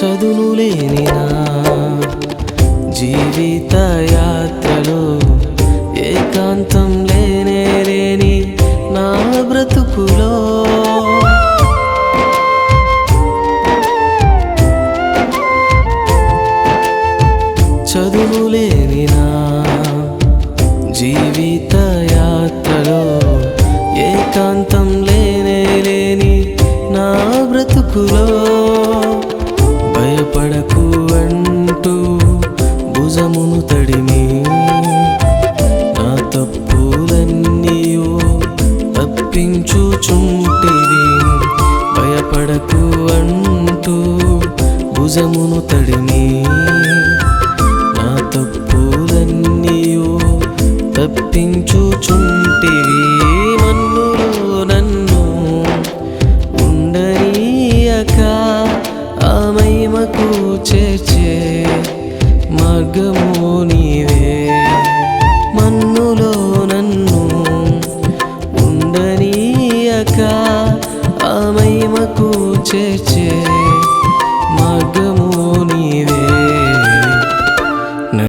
చదును లేని నా జీవిత యాత్రలో ఏకాంతం లేనే లేని నా బ్రతుకులో. చదువు లేని నా జీవిత యాత్రలో ఏకాంతం లేనే లేని నా బ్రతుకులో. తప్పించుచుంటివి భయపడకు అంటూ భుజమును తడిమి. నా తప్పులన్నీయో తప్పించుచుంటివి. మన్ను నన్ను ఉండనీయక ఆ చేర్చే మార్గము నీవే. ఉండనీయక ఆ మహిమకు చేర్చే